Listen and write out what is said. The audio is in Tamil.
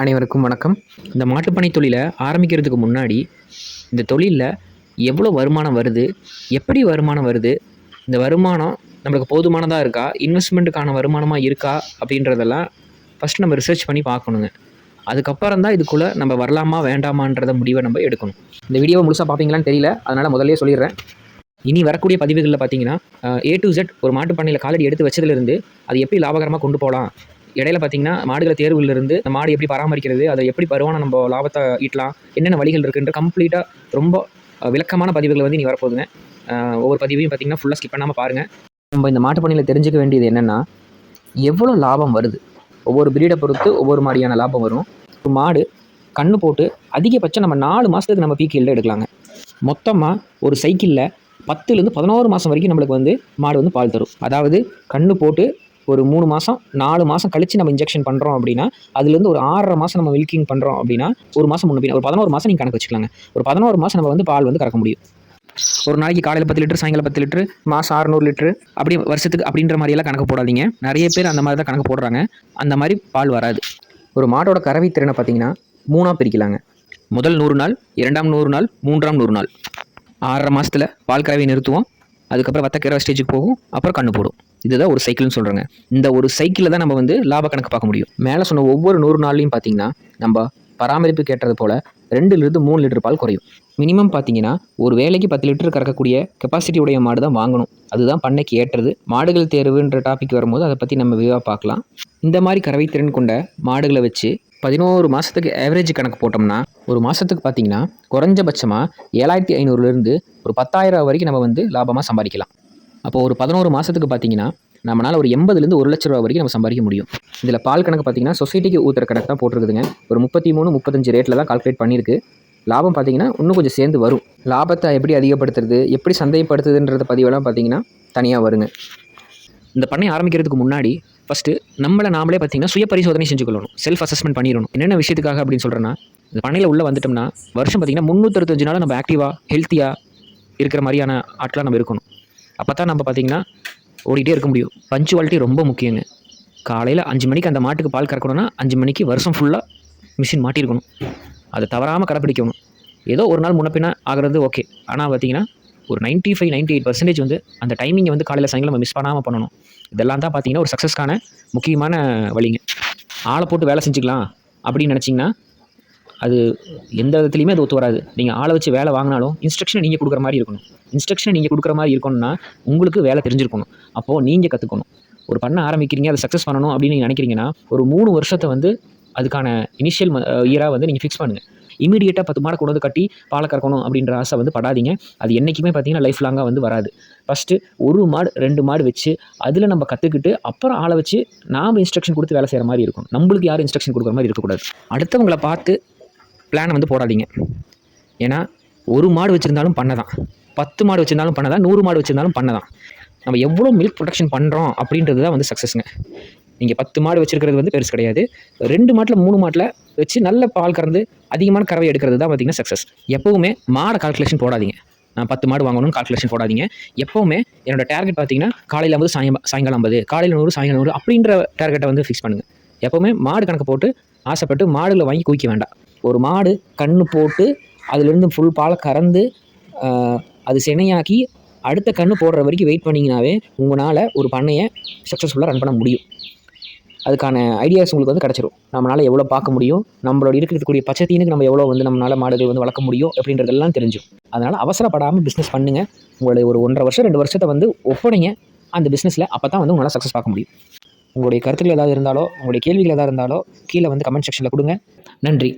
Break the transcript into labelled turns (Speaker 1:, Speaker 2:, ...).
Speaker 1: அனைவருக்கும் வணக்கம். இந்த மாட்டுப்பண்ணை தொழிலை ஆரம்பிக்கிறதுக்கு முன்னாடி இந்த தொழிலில் எவ்வளோ வருமானம் வருது எப்படி வருமானம் வருது இந்த வருமானம் நம்மளுக்கு போதுமானதாக இருக்கா இன்வெஸ்ட்மெண்ட்டுக்கான வருமானமாக இருக்கா அப்படின்றதெல்லாம் ஃபஸ்ட் நம்ம ரிசர்ச் பண்ணி பார்க்கணுங்க. அதுக்கப்புறம் தான் இதுக்குள்ளே நம்ம வரலாமா வேண்டாமான்றத முடிவை நம்ம எடுக்கணும். இந்த வீடியோவை முழுசாக பார்ப்பீங்களான்னு தெரியல அதனால் முதல்ல சொல்லிடுறேன். இனி வரக்கூடிய பதிவுகளில் பார்த்தீங்கன்னா ஏ டு ஜெட் ஒரு மாட்டுப் பண்ணையில் காலடி எடுத்து வச்சதுலேருந்து அது எப்படி லாபகரமாக கொண்டு போகலாம் இடையில பார்த்தீங்கன்னா மாடுகளை தேர்வுலேருந்து இந்த மாடு எப்படி பராமரிக்கிறது அதை எப்படி பருவான நம்ம லாபத்தை ஈட்டலாம் என்னென்ன வழிகள் இருக்குன்ற கம்ப்ளீட்டாக ரொம்ப விளக்கமான பதிவுகள் வந்து நீ வரப்போகுதுங்க. ஒவ்வொரு பதிவையும் பார்த்தீங்கன்னா ஃபுல்லாக ஸ்கிப் பண்ணாமல் பாருங்கள் நம்ம இந்த மாட்டுப் பணியில் தெரிஞ்சுக்க வேண்டியது என்னென்னா எவ்வளோ லாபம் வருது? ஒவ்வொரு பிரீடை பொறுத்து ஒவ்வொரு மாதிரியான லாபம் வரும். ஒரு மாடு கண்ணு போட்டு அதிகபட்சம் நம்ம நாலு மாதத்துக்கு நம்ம பீக் ஈல்டு எடுக்கலாங்க. மொத்தமாக ஒரு சைக்கிளில் பத்துலேருந்து பதினோரு மாதம் வரைக்கும் நம்மளுக்கு வந்து மாடு வந்து பால் தரும். அதாவது கண்ணு போட்டு ஒரு மூணு மாதம் நாலு மாதம் கழித்து நம்ம இன்ஜெக்ஷன் பண்ணுறோம் அப்படின்னா அதுலேருந்து ஒரு ஆறரை மாதம் நம்ம மில்கிங் பண்ணுறோம் அப்படின்னா ஒரு மாதம் முன்ன ஒரு பதினோரு மாதம் நீங்கள் கணக்கு வச்சுக்கலாங்க. ஒரு பதினோரு மாதம் நம்ம வந்து பால் வந்து கறக்க முடியும். ஒரு நாளைக்கு காலையில் பத்து லிட்டர் சாயங்காலம் பத்து லிட்டர் மாதம் அறுநூறு லிட்டர் அப்படி வருஷத்துக்கு அப்படின்ற மாதிரியெல்லாம் கணக்கு போடாதீங்க. நிறைய பேர் அந்த மாதிரி தான் கணக்கு போடுறாங்க. அந்த மாதிரி பால் வராது. ஒரு மாடோட கறவை திறனை பார்த்தீங்கன்னா மூணாக பிரிக்கலாங்க. முதல் நூறு நாள் இரண்டாம் நூறு நாள் மூன்றாம் நூறு நாள். ஆறரை மாதத்தில் பால் கறவை நிறுத்துவோம். அதுக்கப்புறம் வத்த ஸ்டேஜுக்கு போகும். அப்புறம் கண்ணு போடும். இதுதான் ஒரு சைக்கிள்னு சொல்கிறாங்க இந்த ஒரு சைக்கிளில் தான் நம்ம வந்து லாப கணக்கு பார்க்க முடியும். மேலே சொன்ன ஒவ்வொரு நூறு நாள்லையும் பார்த்தீங்கன்னா நம்ம பராமரிப்பு கேட்டது போல் ரெண்டுலேருந்து மூணு லிட்டர் பால் குறையும். மினிமம் பார்த்தீங்கன்னா ஒரு வேலைக்கு பத்து லிட்டர் கறக்கக்கூடிய கெப்பாசிட்டி உடைய மாடு தான் வாங்கணும். அதுதான் பண்ணைக்கு ஏற்றது. மாடுகள் தேர்வுன்ற டாபிக் வரும்போது அதை பற்றி நம்ம விரிவாக பார்க்கலாம். இந்த மாதிரி கறவை திறன் கொண்ட மாடுகளை வச்சு பதினோரு மாதத்துக்கு ஆவரேஜ் கணக்கு போட்டோம்னா ஒரு மாதத்துக்கு பார்த்தீங்கன்னா குறைஞ்சபட்சமாக ஏழாயிரத்தி ஐநூறுலேருந்து ஒரு பத்தாயிரம் வரைக்கும் நம்ம வந்து லாபமாக சம்பாதிக்கலாம். அப்போ ஒரு பதினோரு மாதத்துக்கு பார்த்தீங்கன்னா நம்மளால் ஒரு எண்பதுலேருந்து ஒரு லட்ச ரூபா வரைக்கும் நம்ம சம்பாதிக்க முடியும். இதில் பால் கணக்கு பார்த்தீங்கன்னா சொசைட்டிக்கு ஊற்றுற கணக்கு தான் போட்டிருக்குதுங்க. ஒரு முப்பத்தி மூணு முப்பத்தஞ்சு ரேட்டில் தான் கால்குலேட் பண்ணியிருக்கு. லாபம் பார்த்தீங்கன்னா இன்னும் கொஞ்சம் சேர்ந்து வரும். லாபத்தை எப்படி அதிகப்படுத்துறது எப்படி சந்தைப்படுத்துதுன்றத பதிவெல்லாம் பார்த்தீங்கன்னா தனியாக வருங்க. இந்த பண்ணை ஆரம்பிக்கிறதுக்கு முன்னாடி ஃபஸ்ட்டு நம்மளை நாமளே பார்த்தீங்கன்னா சுய பரிசோதனை செஞ்சுக்கொள்ளணும். செல்ஃப் அசஸ்மெண்ட் பண்ணிடணும். என்னென்ன விஷயத்துக்காக அப்படின்னு சொல்கிறேன்னா இந்த பண்ணையில் உள்ளே வந்துட்டோம்னா வருஷம் பார்த்தீங்கன்னா முந்நூற்றஞ்சு நாள் நம்ம ஆக்டிவாக ஹெல்த்தியாக இருக்கிற மாதிரியான ஆட்களாக நம்ம இருக்கணும். அப்போ தான் நம்ம பார்த்தீங்கன்னா ஓடிட்டே இருக்க முடியும். பஞ்சுவாலிட்டி ரொம்ப முக்கியங்க. காலையில் அஞ்சு மணிக்கு அந்த மாட்டுக்கு பால் கறக்கணும்னா அஞ்சு மணிக்கு வருஷம் ஃபுல்லாக மிஷின் மாட்டியிருக்கணும் அதை தவறாமல் கடைப்பிடிக்கணும். ஏதோ ஒரு நாள் முன்னப்பின்னா ஆகிறது ஓகே ஆனால் பார்த்தீங்கன்னா ஒரு 95 ஃபைவ் நைன்ட்டி எயிட் பர்சன்டேஜ் வந்து அந்த டைமிங்கை வந்து காலையில் சாயங்காலம் நம்ம மிஸ் பண்ணாமல் பண்ணணும். இதெல்லாம் தான் பார்த்தீங்கன்னா ஒரு சக்ஸஸ்க்கான முக்கியமான வழிங்க. ஆளை போட்டு வேலை செஞ்சுக்கலாம் அப்படின்னு நினச்சிங்கன்னா அது எந்த விதத்துலையுமே அது ஒத்து வராது. நீங்கள் ஆளை வச்சு வேலை வாங்கினாலும் இன்ஸ்ட்ரக்ஷனை நீங்கள் கொடுக்குற மாதிரி இருக்கணும். இன்ஸ்ட்ரக்ஷனை நீங்கள் கொடுக்குற மாதிரி இருக்கணும்னா உங்களுக்கு வேலை தெரிஞ்சிருக்கணும். அப்போது நீங்கள் கற்றுக்கணும் ஒரு பண்ண ஆரம்பிக்கிறீங்க அதை சக்ஸஸ் பண்ணணும் அப்படின்னு நீங்கள் நினைக்கிறீங்கன்னா ஒரு மூணு வருஷத்தை வந்து அதுக்கான இனிஷியல் இயராக uh, வந்து நீங்கள் ஃபிக்ஸ் பண்ணுங்கள் இமீடியட்டாக பத்து மாடை கொண்டு வந்து கட்டி பாலை கறக்கணும் அப்படின்ற ஆசை வந்து படாதீங்க. அது என்றைக்குமே பார்த்தீங்கன்னா லைஃப் லாங்காக வந்து வராது. ஃபஸ்ட்டு ஒரு மாடு ரெண்டு மாடு வச்சு அதில் நம்ம கற்றுக்கிட்டு அப்புறம் ஆளை வச்சு நாம் இன்ஸ்ட்ரக்ஷன் கொடுத்து வேலை செய்கிற மாதிரி இருக்கும் நம்மளுக்கு யாரும் இன்ஸ்ட்ரக்ஷன் கொடுக்குற மாதிரி இருக்கக்கூடாது. அடுத்தவங்களை பார்த்து பிளானை வந்து போடாதீங்க. ஏன்னா ஒரு மாடு வச்சுருந்தாலும் பண்ண தான் பத்து மாடு வச்சுருந்தாலும் பண்ண தான் நூறு மாடு வச்சுருந்தாலும் பண்ண தான் நம்ம எவ்வளோ மில்க் ப்ரொடக்ஷன் பண்ணுறோம் அப்படின்றது தான் வந்து சக்ஸஸ்ங்க நீங்கள் பத்து மாடு வச்சுருக்கிறது வந்து பெருசு கிடையாது. ரெண்டு மாட்டில் மூணு மாட்டில் வச்சு நல்ல பால் கறந்து அதிகமான கறவை எடுக்கிறது தான் பார்த்திங்கன்னா சக்ஸஸ் எப்போவுமே மாடை கால்குலேஷன் போடாதீங்க. நான் பத்து மாடு வாங்கணும்னு கால்குலேஷன் போடாதீங்க. எப்போவுமே என்னோட டார்கெட் பார்த்தீங்கன்னா காலையில் ஐம்பது சாயம் சாயங்காலம் ஐம்பது காலையில் நூறு சாயங்காலம் நூறு அப்படின்ற டார்கெட்டை வந்து ஃபிக்ஸ் பண்ணுங்கள் எப்போவுமே மாடு கணக்கு போட்டு ஆசைப்பட்டு மாடுகளை வாங்கி குவிக்க வேண்டாம். ஒரு மாடு கண்ணு போட்டு அதுலேருந்து ஃபுல் பாலை கறந்து அது சினையாக்கி அடுத்த கண்ணு போடுற வரைக்கும் வெயிட் பண்ணிங்கனாவே உங்களால் ஒரு பண்ணையை சக்ஸஸ்ஃபுல்லாக ரன் பண்ண முடியும். அதுக்கான ஐடியாஸ் உங்களுக்கு வந்து கிடச்சிரும். நம்மளால் எவ்வளோ பார்க்க முடியும் நம்மளோட இருக்கக்கூடிய பச்சத்தீனுக்கு நம்ம எவ்வளோ வந்து நம்மளால் மாடுகள் வந்து வளர்க்க முடியும் அப்படின்றதெல்லாம் தெரிஞ்சும் அதனால் அவசரப்படாமல் பிஸ்னஸ் பண்ணுங்கள் உங்களுடைய ஒரு ஒன்றரை வருஷம் ரெண்டு வருஷத்தை வந்து ஒப்படைங்க. அந்த பிஸ்னஸில் அப்போ தான் வந்து உங்களால் சக்ஸஸ் பார்க்க முடியும். உங்களுடைய கருத்துக்கள் ஏதாவது இருந்தாலோ உங்களுடைய கேள்விகள் ஏதாவது இருந்தாலோ கீழே வந்து கமெண்ட் செக்ஷனில் கொடுங்க. நன்றி.